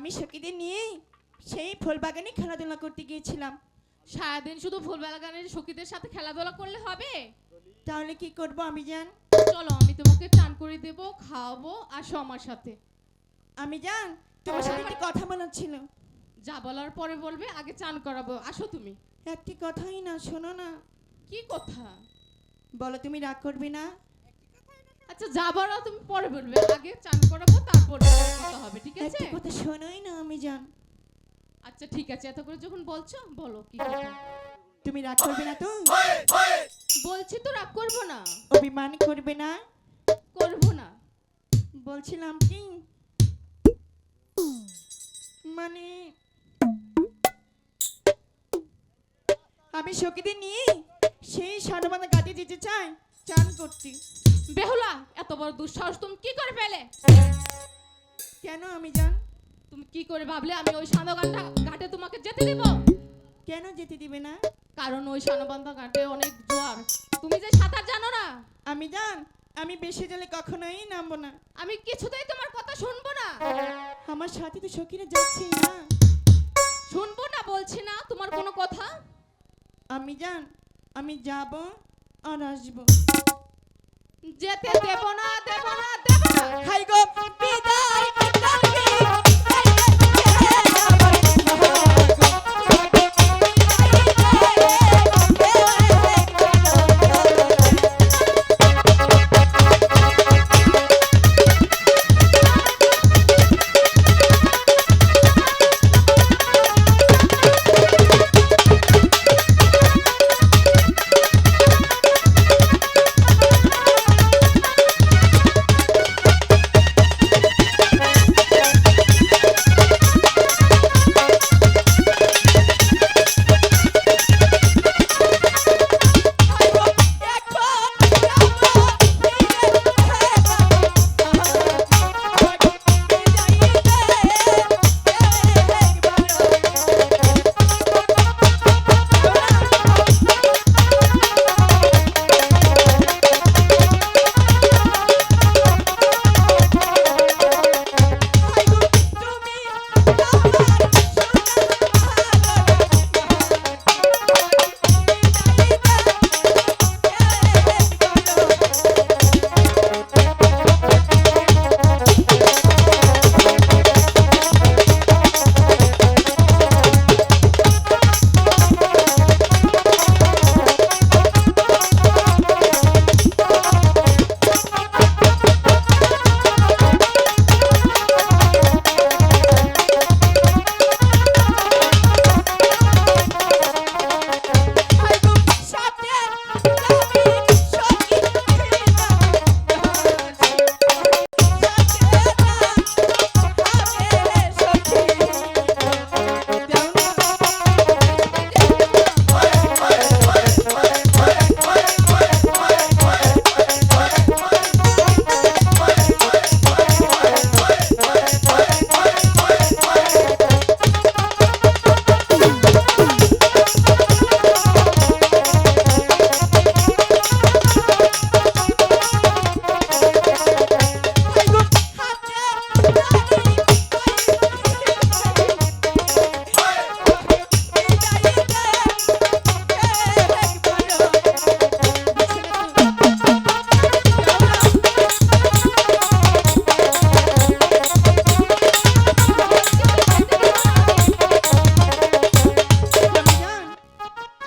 আমি সখীদের নিয়ে সেই ফুল বাগানে খেলাধুলা করতে গিয়েছিলাম। সারাদিন শুধু ফুল বাগানের সখীদের সাথে খেলাধুলা করলে হবে? তাহলে কি করব আমি জান? চলো আমি তোমাকে চান করে দেবো খাওয়াবো আসো আমার সাথে। আমি জান তোমার সাথে একটি কথা বলার ছিল। যা বলার পরে বলবে আগে চান করাবো। আসো তুমি। একটি কথাই না শোনো না। কি কথা? বলো তুমি রাগ করবে না? আচ্ছা যা বলার তুমি পরে বলবে। আগে চান করাবো তারপর কথা হবে ঠিক আছে? একটি কথা শোনোই না আমি জান। আচ্ছা ঠিক আছে। এত করে যখন বলছো বলো কি কথা? তুমি রাগ করবে না তো? বলছি তো রাগ করব না। অভিমান করবে না? করব না। বলছিলাম কি? মানে আমি সখীদের নিয়ে সেই সানবান্ধা গাতে যেতে চাই। চান করতে বেহুলা এত বড় দুঃসাহস তুমি কি করে পেলে? কেন আমি জান? তুমি কি করে ভাবলে আমি ওই সানবান্ধা ঘাটে তোমাকে যেতে দিব? কেন যেতে দিবে না? কারণ ওই সানবান্ধা ঘাটে অনেক জোয়ার। তুমি যে সাঁতার জানো না? আমি জান আমি বেশি জলে কখনোই নামবো না। আমি কিছুতেই তোমার কথা শুনব না। আমার সাথে তো সখীরা যাচ্ছেই না। শুনব না বলছি না তোমার কোনো কথা? আমি জান আমি যাব আর আসব যেতে দেব না দেব না দেব না। হাই গো।